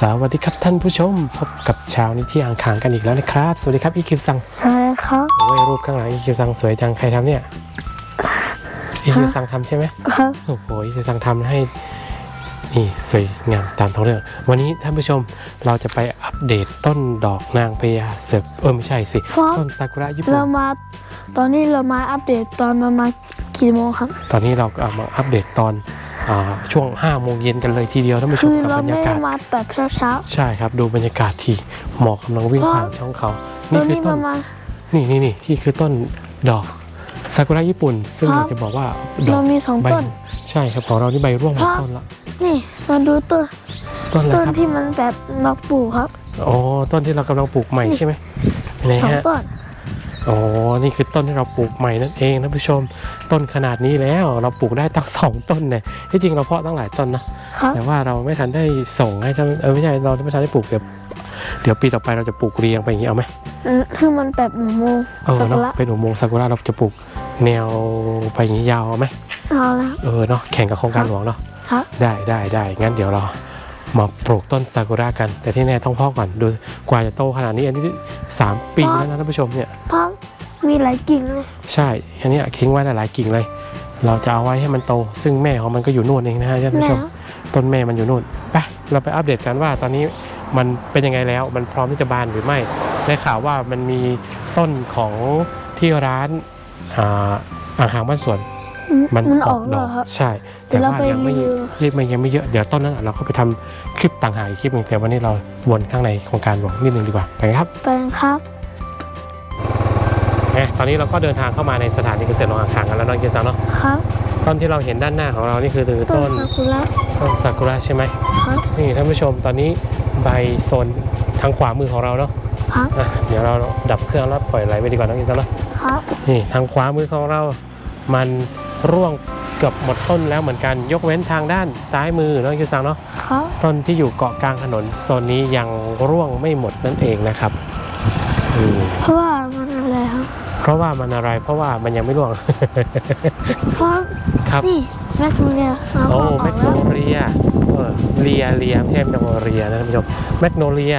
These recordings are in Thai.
สวัสดีครับท่านผู้ชม พบกับเช้านี้ที่อ่างขางกันอีกแล้วนะครับ สวัสดีครับอีคิวซังใช่ครับโอ้ยรูปข้างหลังอีคิวซังสวยจังใครทำเนี่ยอีคิวซังทำใช่ไหมครับโอ้โหอีคิวซังทำให้นี่สวยงามตามท้องเรื่อง วันนี้ท่านผู้ชมเราจะไปอัปเดตต้นดอกนางพญาเสือเออไม่ใช่สิเพราะต้นซากุระญี่ปุ่นเรามาตอนนี้เรามาอัปเดตตอนประมาณกี่โมงครับ ตอนนี้เราก็เอามาอัปเดตตอนอา ช่วง5โมงเย็นกันเลยทีเดียวท่านผู้ชคืมอกับเราบรรไม่ยาได้กาศมาแบบเช้าใช่ครับดูบรรยากาศที่หมอกกำลังวิ่งเพราะผ่านช่องเขาๆตนี่อนคือนี้ต้ปนระมาณนี่นี่นี่ที่คือต้นดอกซากุระญี่ปุ่น ซึ่งครับอยากจะบอกว่าดอเรากมีสองใบต้นใช่ครับของเรานี่ใบร่วงหมดครับต้นละนี่มาดูต้นต้นอะไรต้นครับที่มันแบบนอกปลูกครับอ๋อต้นที่เรากำลังปลูกใหม่ใช่ไหมไหนสองฮะต้น อ๋อ นี่คือต้นที่เราปลูกใหม่นั่นเองท่านผู้ชม ต้นขนาดนี้แล้วเราปลูกได้ตั้งสองต้นเนี่ย ที่จริงเราเพาะตั้งหลายต้นนะครับแต่ว่าเราไม่ทันได้ส่งให้ท่านเออไม่ใช่เราไม่ทันได้ปลูกเดี๋ยวเดี๋ยวปีต่อไปเราจะปลูกเรียงไปอย่างนี้เอาไหมอืมคือมันแบบหมูโมงเออสักเนาะละเป็นอุโมงค์ซากุระเราจะปลูกแนวไปอย่างนี้ยาวไหมเอาแล้วเออเนาะแข่งกับโครงการหลวงเนาะครับได้ได้ได้งั้นเดี๋ยวเรา มาปลูกต้นซากุระกัน แต่ที่แน่ต้องเพาะก่อนดูกว่าจะโตขนาดนี้อันนี้สามปีแล้วนะท่านผู้ชมเนี่ยเพราะมีหลายกิ่งเลยใช่อันเนี้ยทิ้งไว้หลายๆกิ่งเลย เราจะเอาไว้ให้มันโต ซึ่งแม่ของมันก็อยู่นู่นเองนะฮะท่านผู้แม่ชมต้นแม่มันอยู่นู่นไปเราไปอัปเดตกันว่าตอนนี้มันเป็นยังไงแล้วมันพร้อมที่จะบานหรือไม่ได้ข่าวว่ามันมีต้นของที่ร้านอ่าอ่างขางบ้านสวน มันมันออออกกแล้ดวอกครับใช่เดี๋แต่ยวเราว่าไปยังไม่รีวิวเรียกมันยังไม่เยอะเดี๋ยวต้นนั้นเราก็ไปทำคลิปต่างหากอีกคลิปหนึงแต่วันนี้เราวนข้างในโครงการหลวงนิดนึงดีกว่าไปครับไปครับแหมตอนนี้เราก็เดินทางเข้ามาในสถานีเกษตรหลวงอ่างขางกันแล้วน้องเกษรเนาะครับต้นที่เราเห็นด้านหน้าของเรานี่คือต้ต้นนซากุระต้นซากุระใช่ไหมครับนี่ท่านผู้ชมตอนนี้ใบโซนทางขวามือของเราเนาะครับอะเดี๋ยวเราดับเครื่องแล้วปล่อยไหลไปดีกว่าน้องเกษรเนาะครับนี่ทางขวามือของเรามัน ร่วงเกือบหมดต้นแล้วเหมือนกัน ยกเว้นทางด้านซ้ายมือน้องเกษรเนาะครับต้นที่อยู่เกาะกลางถนนโซนนี้ยังร่วงไม่หมดนั่นเองนะครับอืมเพราะว่ามันอะไรครับเพราะว่ามันอะไรเพราะว่ามันยังไม่ร่วง เพราะครับ นี่แมคโนเลียเอาโอ้ออกแมกโนแล้วเลียเออเลียเลียไม่ใช่แมกโนเลียนะท่านผู้ชมแมกโนเลีย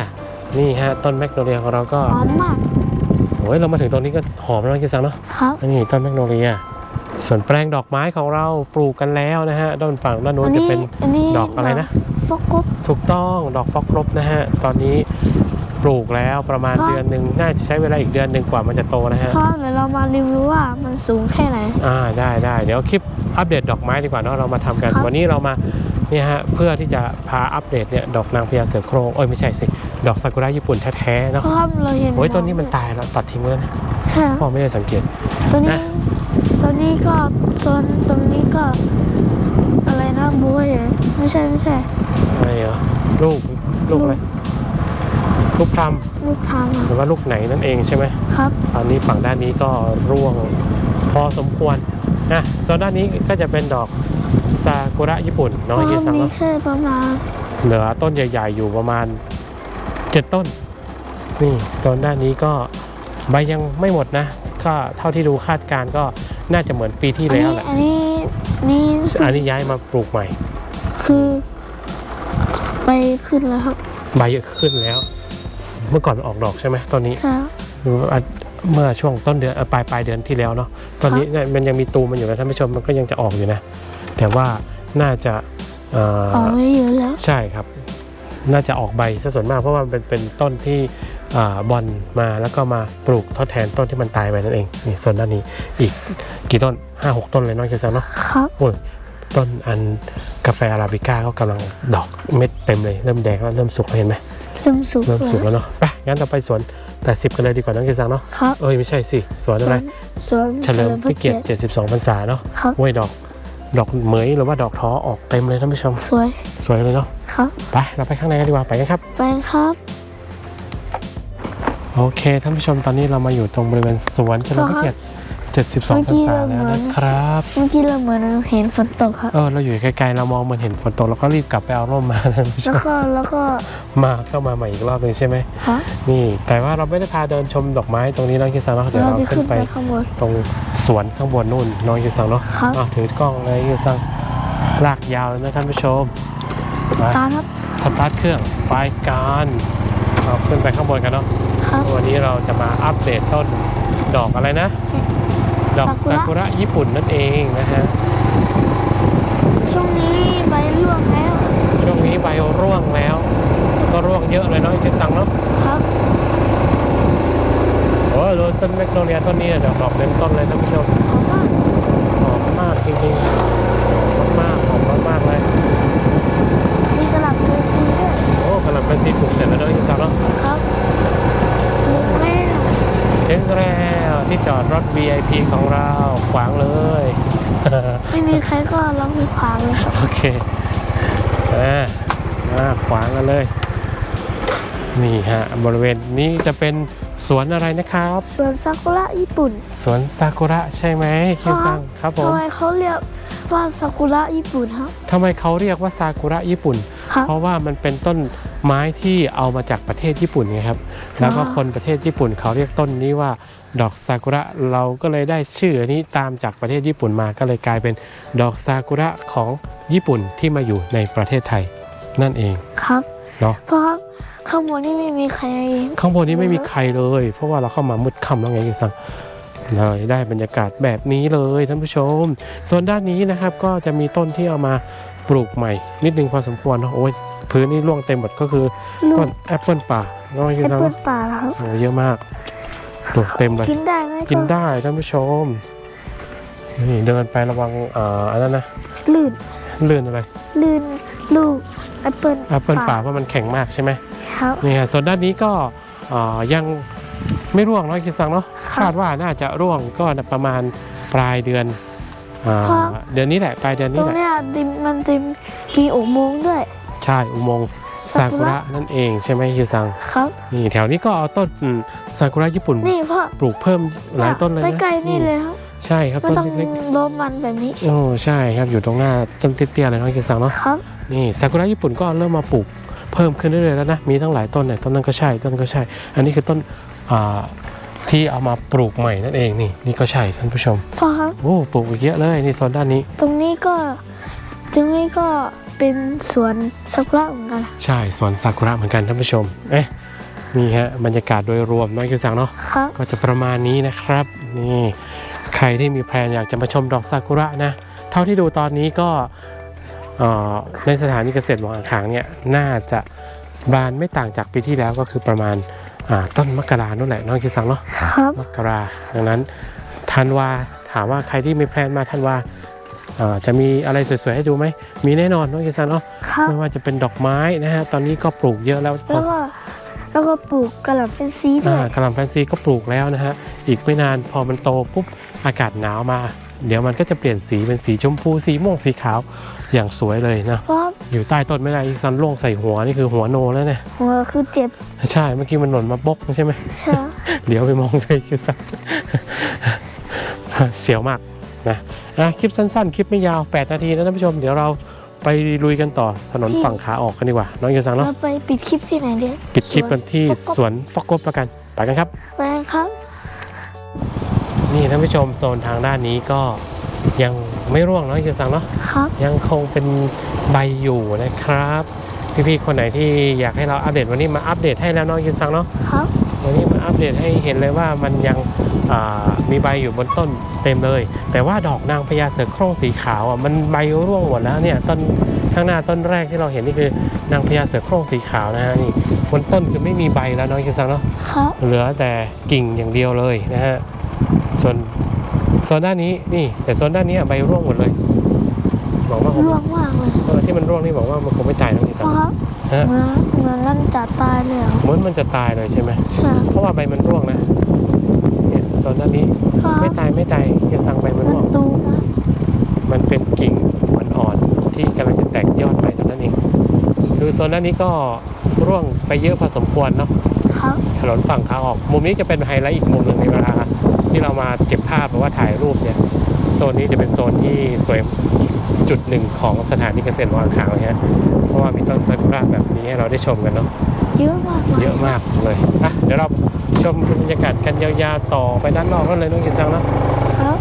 นี่ฮะต้นแมกโนเลียของเราก็หอมมากโอ้ยเรามาถึงตรงนี้ก็หอมแล้วนะกิซังเนาะ ครับนี่ต้นแมกโนเลีย ส่วนแปลงดอกไม้ของเราปลูกกันแล้วนะฮะด้านฝั่งด้านโน้นจะเป็นอันนี้ดอกอะไรนะฟอกกุ๊บถูกต้องดอกฟอกครบนะฮะตอนนี้ปลูกแล้วประมาณครับเดือนหนึ่งน่าจะใช้เวลาอีกเดือนหนึ่งกว่ามันจะโตนะฮะเพราะเดี๋ยวเรามารีวิวว่ามันสูงแค่ไหนอ่าได้ได้เดี๋ยวคลิปอัปเดตดอกไม้ดีกว่าเนาะเรามาทำกันครับวันนี้เรามาเนี่ยฮะเพื่อที่จะพาอัปเดตเนี่ยดอกนางพญาเสือโครงเอ้ยไม่ใช่สิดอกซากุระญี่ปุ่นแท้ๆเพเนาะราะว่าเราเห็นโอ้ยต้นนี้มันตายแล้วตัดทิ้งแล้วนะใช่พ่อไม่ได้สังเกตตัวนี้ นะตัวนี้ก็โซนตรงนี้ก็ อะไรนะบัวเหรอไม่ใช่ไม่ใช่อะไรเหรอลูกลูกอะไรลูกพรำลูกทางหรือว่าลูกไหนนั่นเองใช่ไหมครับ ตอนนี้ฝั่งด้านนี้ก็ร่วงพอสมควรนะส่วนด้านนี้ก็จะเป็นดอกซากุระญี่ปุ่นเพเนาะราะเยว่าสังมีเนาะแค่ประมาณเหลือต้นใหญ่ ๆ อยู่ประมาณเจ็ดต้นนี่โซนด้านนี้ก็ใบยังไม่หมดนะ ก็เท่าที่ดูคาดการณ์ก็ น่าจะเหมือนปีที่อันแล้วนี้แหละอันนี้นี่อันนี้ย้ายมาปลูกใหม่ คือไปขึ้นแล้วครับใบเยอะขึ้นแล้ว เมื่อก่อนมันออกดอกใช่ไหมตอนนี้ใช่หรือว่าเมื่อช่วงต้นเดือนเอ่อปลายปลายเดือนที่แล้วเนาะตอนนี้เนี่ยมันยังมีตูมมันอยู่นะท่านผู้ชมมันก็ยังจะออกอยู่นะ แต่ว่าน่าจะเอ่อออกไว้เยอะแล้วใช่ครับ น่าจะออกใบซะส่วนมากเพราะว่ามันเป็นเป็นต้นที่ อ่าบอลมาแล้วก็มาปลูกทดแทนต้นที่มันตายไปนั่นเองนี่ส่วนด้านนี้อีกกี่ต้นห้าหกต้นเลยเน้องเชซังเนาะครับโอ้ยต้นอันกาแฟอาราบิก้าก็กำลังดอกเม็ดเต็มเลยเริ่มแดงแล้วเริ่มสุกแล้วเห็นไหมเริ่มสุกเริ่มสุกแล้วแล้วเนาะไปงั้นเราไปสวน80กันเลยดีกว่าน้องเชซังเนาะครับเอ้ยไม่ใช่สิสวนอะไรสวนเฉลิมพระเกียรติ72พรรษาเนาะครับโอ้ยดอกดอกเหมยหรือว่าดอกท้อออกเต็มเลยท่านผู้ชม สวย สวยเลยเนาะครับไปเราไปข้างในกันดีกว่าไปกันครับ ไปครับ โอเคท่านผู้ชมตอนนี้เรามาอยู่ตรงบริเวณสวนเฉลิมพระเกียรติ72พรรษาแล้วนะครับเมื่อกี้เราเหมือนเห็นฝนตกครับเออเราอยู่ไกลๆเรามองเหมือนเห็นฝนตกเราก็รีบกลับไปเอาร่มมาท่านผู้ชแล้วมก็แล้วก็มาเข้ามาใหม่อีกรอบหนึงใช่ไหมครับนี่ แต่ว่าเราไม่ได้พาเดินชมดอกไม้ตรงนี้น้องกิซังเนาะเดี๋ยวเราเราจะขึ้ขึ้นนไปไปข้างบนตรงสวนข้างบนนู่นน้องกิซังเนาะครับอ้าวถือกล้องเลยกิซังลากยาวเลยนะท่านผู้ชมสตาร์ทครับสตาร์ทเครื่องไปกันเอาขึ้นไปข้างบนกันเนาะครับ วันนี้เราจะมาอัปเดตต้นดอกอะไรนะ ดอกซากุระซากุระญี่ปุ่นนั่นเองนะฮะ ช่วงนี้ใบร่วงแล้ว ช่วงนี้ใบร่วงแล้ว ก็ร่วงเยอะเลยเนาะที่สั่งเนาะ ครับโอ้ยโดนต้นแมกโนเลียต้นนี้ดอกดอกเต็มต้นเลยท่านผู้ชมขอบมากหอมมากจริงๆ จอดรถ VIP ของเราขวางเลย ไม่มีใครก็ร้องมีขวางเลยครับโอเคอ่ามาขวางกันเลย นี่ฮะ บริเวณนี้จะเป็นสวนอะไรนะครับส่วนซากุระญี่ปุ่น สวนซากุระใช่ไหมคิวซังครับผมทำไมเขาเรียกว่าซากุระญี่ปุ่นครับทำไมเขาเรียกว่าซากุระญี่ปุ่นครับเพราะว่ามันเป็นต้นไม้ที่เอามาจากประเทศญี่ปุ่นไงครับ แล้วก็อ๋อคนประเทศญี่ปุ่นเขาเรียกต้นนี้ว่า ดอกซากุระเราก็เลยได้ชื่อนี้ตามจากประเทศญี่ปุ่นมาก็เลยกลายเป็นดอกซากุระของญี่ปุ่นที่มาอยู่ในประเทศไทย นั่นเองครับเนาะเพราะข้างบนนี่ไม่มีใคร ข้างบนนี้ไม่มีใครเลย เพราะว่าเราเข้ามามืดค่ำแล้วไงคุณสังเลยได้บรรยากาศแบบนี้เลยท่านผู้ชม ส่วนด้านนี้นะครับก็จะมีต้นที่เอามาปลูกใหม่ นิดนึงพอสมควรเนอะโอ้ยพื้นนี่ร่วงเต็มหมดก็คือลูต้กนแอปเปิลป่าน้องแอคุณปสังเปิลป่าเหรอครับโอ้เยอะมาก ปลูกเต็มเลยกินได้ไหมกินได้ท่านผู้ชม นี่เดินไประวังอ่าอันนั้นนะลื่นเลื่อนอะไร ลื่นลูกแอปเปิลแอปเปิลป่าเพราะมันแข็งมากใช่ไหมครับนี่ฮะส่วนด้านนี้ก็อ่ายังไม่ร่วงเนาะคิดสังเนาะครับคาดว่าน่าจะร่วงก็ประมาณปลายเดือนอ่าครับเดือนนี้แหละปลายเดือนตรนี้งแหละเนี้ยดิมมันจะมีอุโมงค์ด้วย ใช่อุโมงค์ซากุระนั่นเองใช่ไหมคิวซังครับนี่แถวนี้ก็เอาต้นอืม ซากุระญี่ปุ่นนี่พ่อปลูกเพิ่มหลายต้นเลยนะใกล้ๆนี่เลยครับใช่ครับไม่ต้นต้องเล็กล้มมันแบบนี้ๆโอ้ใช่ครับอยู่ตรงหน้าต้นเตี้ยๆเลยเนาะคิวซังเนาะครับนี่ซากุระญี่ปุ่นก็เริ่มมาปลูกเพิ่มขึ้นเรื่อยๆแล้วนะมีทั้งหลายต้นเนี่ยต้นนั้นก็ใช่ต้นนั้นก็ใช่ อันนี้คือต้นอ่าที่เอามาปลูกใหม่นั่นเองนี่นี่ก็ใช่ท่านผู้ชมพ่อครับโอ้ปลูกอีกเยอะเลยนี่โซนด้านนี้ ตรงนี้ก็ตรงนี้ก็เป็นสวนซากุระเหมือนกันใช่สวนซากุระเหมือนกันท่านผู้ชมเอ๊ะ นี่ฮะบรรยากาศโดยรวมน้อยคิวซังเนาะครับก็จะประมาณนี้นะครับ นี่ใครที่มีแพลนอยากจะมาชมดอกซากุระนะ เท่าที่ดูตอนนี้ก็เอ่อในสถานีเกษตรหลวงอ่างขางเนี่ยน่าจะบานไม่ต่างจากปีที่แล้วก็คือประมาณอ่าต้นมกรานู่นแหละน้องคิดสังเนาะครับมกราดังนั้นธันวาถามว่าใครที่มีแพลนมาธันวาเอ่อจะมีอะไรสวยๆให้ดูไหมมีแน่นอนน้องคิดสังเนาะครับไม่ว่าจะเป็นดอกไม้นะฮะตอนนี้ก็ปลูกเยอะแล้วแล้วก็ แล้วก็ปลูกกระหล่ำเป็นซีด้อ่าวยกระหล่ำแฟนซีก็ปลูกแล้วนะฮะ อีกไม่นานพอมันโตปุ๊บอากาศหนาวมา เดี๋ยวมันก็จะเปลี่ยนสีเป็นสีชมพูสีม่วงสีขาวอย่างสวยเลยนะเพราะอยู่ใต้ต้นไม่ได้อีกซันล่วงใส่หัวนี่คือหัวโนแล้วเนี่ยหัวคือเจ็บใช่เมื่อกี้มันหล่นมาบกใช่ไหมใช่เดี๋ยวไปมองเลยคือซันเสียวมาก นะอะคลิปสั้นๆ คลิปไม่ยาว 8 นาทีนะท่านผู้ชม เดี๋ยวเราไปลุยกันต่อถนนฝั่งขาออกกันดีกว่า น้องยูซังเนาะเราไปปิดคลิปที่ไหนเดียวปิดคลิปกันที่สวนฟอกกบแล้วกัน ไปกันครับ ไปครับ นี่ท่านผู้ชมโซนทางด้านนี้ก็ยังไม่ร่วงเนาะยูซังเนาะครับยังคงเป็นใบอยู่นะครับ พี่ๆคนไหนที่อยากให้เราอัปเดตวันนี้มาอัปเดตให้แล้วเนาะยูซังเนาะครับวันนี้มาอัป เดตให้เห็นเลยว่ามันยังอ่ามีใบอยู่บนต้นเต็มเลย แต่ว่าดอกนางพญาเสือโคร่งสีขาวอะมันใบร่วงหมดแล้วเนี่ยต้นข้างหน้าต้นแรกที่เราเห็นนี่คือนางพญาเสือโคร่งสีขาวนะฮะนี่บนต้นคือไม่มีใบแล้วเนาะยูซังเนาะครับเหลือแต่กิ่งอย่างเดียวเลยนะฮะส่วนโซนด้านนี้นี่แต่โซนด้านนี้อะใบร่วงหมดเลยบอกว่าคงร่วงมากเลยเออที่มันร่วงนี่บอกว่ามันคงไม่ตายทั้งทีเพสัราะ ครับฮะเหมือนเหมือนนั่นจะตายเลยเหรอเหมือนมันจะตายเลยใช่ไหม ใช่เพราะว่าใบมันร่วงนะเนี่ยโซนด้านนี้ครัไม่บตายไม่ตายจะสั่งใบมันมันร่วงตูมากมันเป็นกิ่งอ่อนๆที่กำลังจะแตกยอดไปเท่านั้นเอง คือโซนด้านนี้ก็ร่วงไปเยอะพอสมควรเนาะ ครับถนนฝั่งขาออก มุมนี้จะเป็นไฮไลท์อีกมุมหนึ่งในเวลาที่เรามาเก็บภาพหรือว่าถ่ายรูปเนี่ย โซนนี้จะเป็นโซนที่สวยอีก จุดหนึ่งของสถานีเกษตรวางขางเลยฮะเพราะว่ามีต้นซากุระแบบนี้ให้เราได้ชมกันเนาะเยอะมากเลยเยอะมากเลยอะเดี๋ยวเราชมบรรยากาศกันยาวๆต่อไปด้านนอกนั่นเลยน้องกินซังเนาะครับ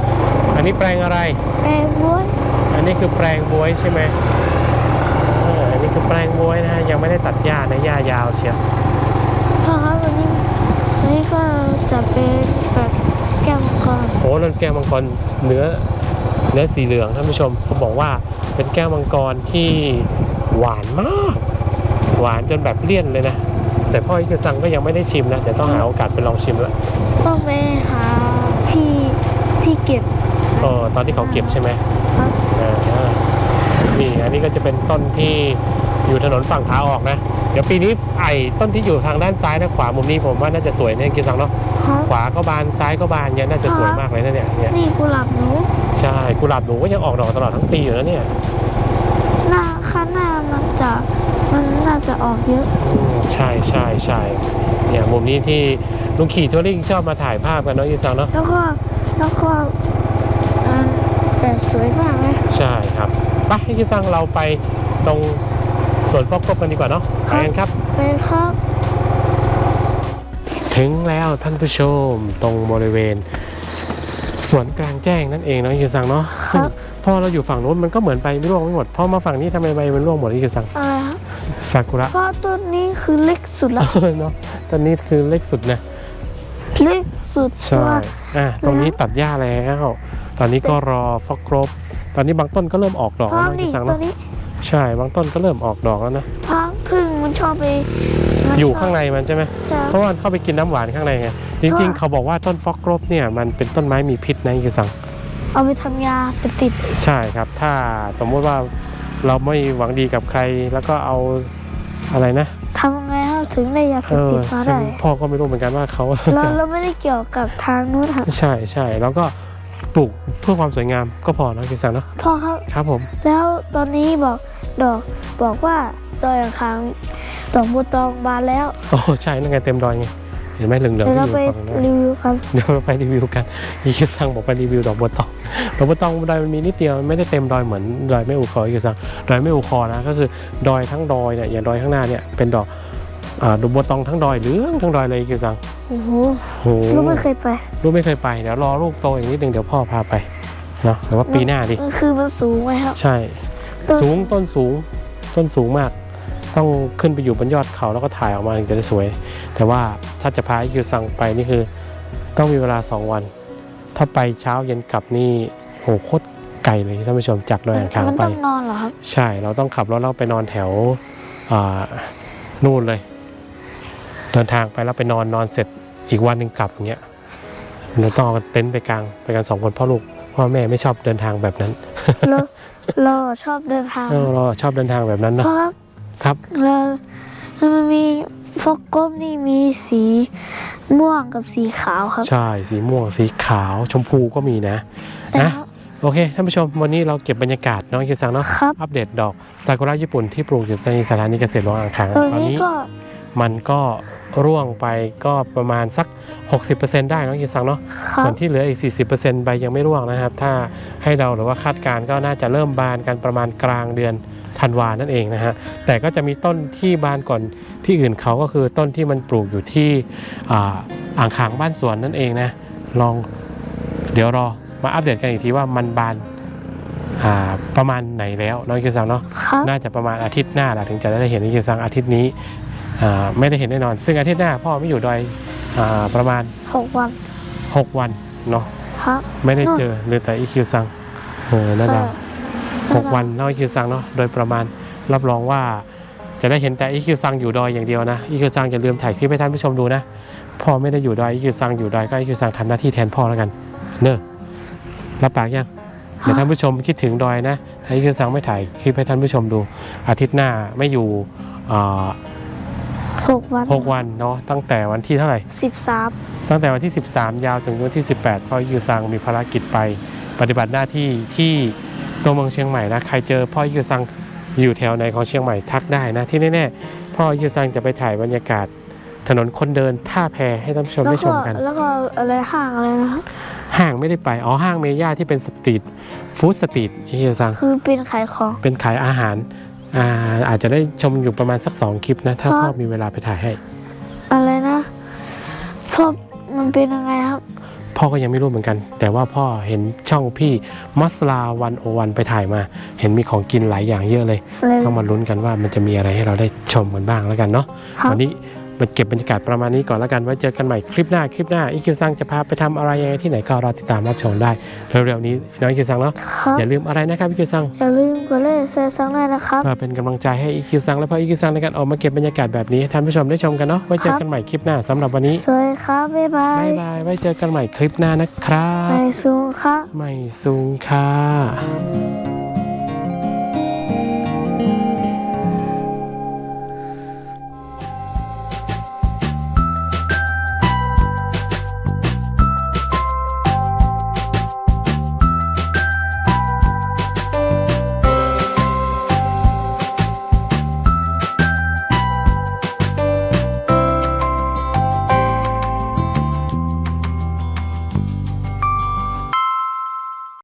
อันนี้แปลงอะไร แปลงบ้วย อันนี้คือแปลงบวยใช่ไหมเอออันนี้คือแปลงบวยนะฮะยังไม่ได้ตัดหญ้านะหญ้ายาวเชียวพ่อครับวันนี้วันนี้ก็จะเป็นแบบแก้วมังกรโอ้นั่นแก้วมังกรเนื้อ เนื้อสีเหลืองท่านผู้ชมเขาบอกว่าเป็นแก้วมังกรที่หวานมาก หวานจนแบบเลี่ยนเลยนะ แต่พ่ออิกซังก็ยังไม่ได้ชิมนะแต่ต้องหาโอกาสไปลองชิมแล้วต้องไปหาที่ที่เก็บเออตอนที่เขาเก็บใช่ไหมครับอ่านี่อันนี้ก็จะเป็นต้นที่อยู่ถนนฝั่งขาออกนะ เดี๋ยวปีนี้ไอ้ต้นที่อยู่ทางด้านซ้ายนะขวามุมนี้ผมว่าน่าจะสวยเนี่ยกิซังเนาะครับขวาก็บานซ้ายก็บานเนี่ยน่าจะสวยมากเลยนะเนี่ยเนี่ยนี่กุหลาบหนู ใช่กุหลาบหนูก็ยังออกดอกตลอดทั้งปีอยู่นะเนี่ยหน้าข้างหน้ามันจะมันน่าจะออกเยอะ อืมใช่ใช่ใช่เนี่ยมุมนี้ที่ลุงขี่ทัวริงชอบมาถ่ายภาพกันเนาะกิซังเนาะแล้วก็แล้วก็อันแบบสวยมากเลย ใช่ครับไปให้กิซังเราไปตรงสวนฟอกกบกันดีกว่าเนาะไปกันครับไปครับ ถึงแล้วท่านผู้ชมตรงบริเวณ สวนกลางแจ้งนั่นเองเนาะอีคิวซังเนาะครับซึ่งพอเราอยู่ฝั่งนู้นมันก็เหมือนไปไม่ร่วงไม่หมดพอมาฝั่งนี้ทำไมใบมันร่วงหมดอีคิวซังอะไรครับซากุระเพราะต้นนี้คือเล็กสุดละเนาะตอนนี้คือเล็กสุดนะเล็กสุดใช่ตัวอะตรงนี้ตัดหญ้าแล้ว ตอนนี้ก็รอฟอกครบ ตอนนี้บางต้นก็เริ่มออกดอกพร้อแล้วมนะอีดิคิวซังตัวเนาะนี้ ใช่บางต้นก็เริ่มออกดอกแล้วนะพังพึ่งมันชอบไปมันอยู่ชบข้างในมันใช่ไหมใช่ เพราะว่าเข้าไปกินน้ำหวานข้างในไงจริงๆเขาบอกว่าต้นฟอกครบเนี่ยมันเป็นต้นไม้มีพิษนะอีคิวซัง เอาไปทำยาเสพติดใช่ครับ ถ้าสมมุติว่าเราไม่หวังดีกับใคร แล้วก็เอาอะไรนะทำยังไงให้ถึงได้ยาเสเอพอติดมาซึ่ได้งพ่อก็ไม่รู้เหมือนกันว่าเขาเราจะเราไม่ได้เกี่ยวกับทางนู้นค่ะใช่ใช่แล้วก็ปลูกเพื่อความสวยงามก็พอนะกิสังเนาะพ่อครับ ครับผม แล้วตอนนี้บอก ดอกบอกว่าดอยอ่างคางดอกบัวตองบานแล้วโอ้ใช่นั่นไงเต็มดอยไงเห็นไหมเหลืองๆเดี๋ยวที่เราอยู่ไปฝั่งนั้นรีวิวกันเดี๋ยวเราไปรีวิวกันอีกิซังบอกไปรีวิวดอกบัวตองดอกบัวตองดอยมันมีนิดเดียวมันไม่ได้เต็มดอยเหมือนดอยแม่อูคออีกิซังดอยแม่อูคอนะก็คือดอยทั้งดอยเนี่ยอย่างดอยข้างหน้าเนี่ยเป็นดอกอ่าดอกบัวตองทั้งดอยเหลืองทั้งดอยเลยอีกิซังโอ้โหโอ้โห ลูกไม่เคยไป ลูกไม่เคยไปเดี๋ยวรอลูกโตอีกนิดนึงเดี๋ยวพ่อพาไปเนาะหรือว่าปีหน้าดิ มันคือมันสูงไหมครับ ใช่ ต้นสูงต้นสูงต้นสูงมาก ต้องขึ้นไปอยู่บนยอดเขาแล้วก็ถ่ายออกมาถึงจะได้สวย แต่ว่าถ้าจะพาคิวซังไปนี่คือ ต้องมีเวลา 2 วัน ถ้าไปเช้าเย็นกลับนี่โหโคตรไกลเลยท่านผู้ชมจากดอยอ่างขางมันไปต้องนอนเหรอครับใช่เราต้องขับรถแล้วไปนอนแถวอ่านู่นเลย เดินทางไปแล้วไปนอนนอนเสร็จอีกวันหนึ่งกลับอย่างเงี้ยเราต้องเอาเต็นท์ไปกลางไปกันสองคนพ่อลูก พ่อแม่ไม่ชอบเดินทางแบบนั้นเราเราชอบเดินทางเออเราชอบเดินทางแบบนั้นเพเนอะราะครับครับเรามันมีฟอกก้มนี่มีสีม่วงกับสีขาวครับ ใช่สีม่วงสีขาวชมพูก็มีนะแต่นะโอเคท่านผู้ชมวันนี้เราเก็บบรรยากาศน้องคิวซังเนาะครับอัปเดตดอกซากุระญี่ปุ่นที่ปลูกอยู่ในสถานีเกษตรหลวงอ่างขางตอนตอนนี้นี้ก็มันก็ ร่วงไปก็ประมาณสัก 60%ได้น้องคิวซังเนาะครัส่วบนที่เหลืออีก 40%ใบยังไม่ร่วงนะครับ ถ้าให้เราหรือว่าคาดการณ์ก็น่าจะเริ่มบานกันประมาณกลางเดือนธันวานั่นเองนะฮะแต่ก็จะมีต้นที่บานก่อนที่อื่นเขาก็คือต้นที่มันปลูกอยู่ที่อ่าอ่างขางบ้านสวนนั่นเองนะลองเดี๋ยวรอมาอัปเดตกันอีกทีว่ามันบานอ่าประมาณไหนแล้วน้องคิวซังเนาะครับน่าจะประมาณอาทิตย์หน้าแหละถึงจะได้เห็นน้องคิวซังอาทิตย์นี้อ่า ไม่ได้เห็นแน่นอน ซึ่งอาทิตย์หน้าพ่อไม่อยู่ดอยอาประมาณหกวัน 6 วันเนาะครับไม่ได้นู่นเจอเลยแต่อีคิวซังเออนั่นแหละเออหกวันเนาะอีคิวซังเนาะโดยประมาณรับรองว่าจะได้เห็นแต่อีคิวซังอยู่ดอยอย่างเดียวนะอีคิวซังอย่าลืมถ่ายคลิปให้ท่านผู้ชมดูนะพ่อไม่ได้อยู่ดอยอีคิวซังอยู่ดอยก็อีคิวซังทำหน้าที่แทนพ่อแล้วกัน เนอะรับปากยังเดี๋ยวท่านผู้ชมคิดถึงดอยนะถ้าอีคิวซังไม่ถ่ายคลิปให้ท่านผู้ชมดู อาทิตย์หน้าไม่อยู่อ่า หกวันหกวันเนาะตั้งแต่วันที่เท่าไหร่สิบสามตั้งแต่วันที่ 13 ยาวจนถึงวันที่ 18 เพราะยูซังมีภารกิจไป ปฏิบัติหน้าที่ที่ตัวเมืองเชียงใหม่นะใครเจอพ่อยูซังอยู่แถวไหนของเชียงใหม่ทักได้นะที่แน่ๆพ่อยูซังจะไปถ่ายบรรยากาศ ถนนคนเดินท่าแพให้ท่านผู้ชมแล้วได้ชก็มกันแล้วก็อะไรห้างอะไรนะครับห้างไม่ได้ไปอ๋อห้างเมย่าที่เป็นสตรีทฟู้ดสตรีทยูซังคือเป็นขายของเป็นขายอาหาร อ่าอาจจะได้ชมอยู่ประมาณสัก 2 คลิปนะ ถ้าครับพ่อมีเวลาไปถ่ายให้ อะไรนะพบมันเป็นยังไงครับ พ่อก็ยังไม่รู้เหมือนกัน แต่ว่าพ่อเห็นช่องพี่มัสลาวันโอวันไปถ่ายมา เห็นมีของกินหลายอย่างเยอะเลยเลย ต้องมาลุ้นกันว่ามันจะมีอะไรให้เราได้ชมกันบ้างแล้วกันเนาะครับวันนี้ มันเก็บบรรยากาศประมาณนี้ก่อนแล้วกันไว้เจอกันใหม่คลิปหน้าคลิปหน้าอีคิวซังจะพาไปทำอะไรยังไงที่ไหนก็รอติดตามรับชมได้เร็วๆนี้น้องอีคิวซังเนาะครับอย่าลืมอะไรนะครับอีคิวซังอย่าลืมกดไลค์แชร์ซังด้วยนะครับเพื่อเป็นกำลังใจให้อีคิวซังและพ่ออีคิวซังในการออกมาเก็บบรรยากาศแบบนี้ให้ท่านผู้ชมได้ชมกันเนาะไว้เจอกันใหม่คลิปหน้าสำหรับวันนี้สวัสดีครับบ๊ายบายบ๊ายบายไว้เจอกันใหม่คลิปหน้านะครับไปสูงครับไม่สูงค่ะ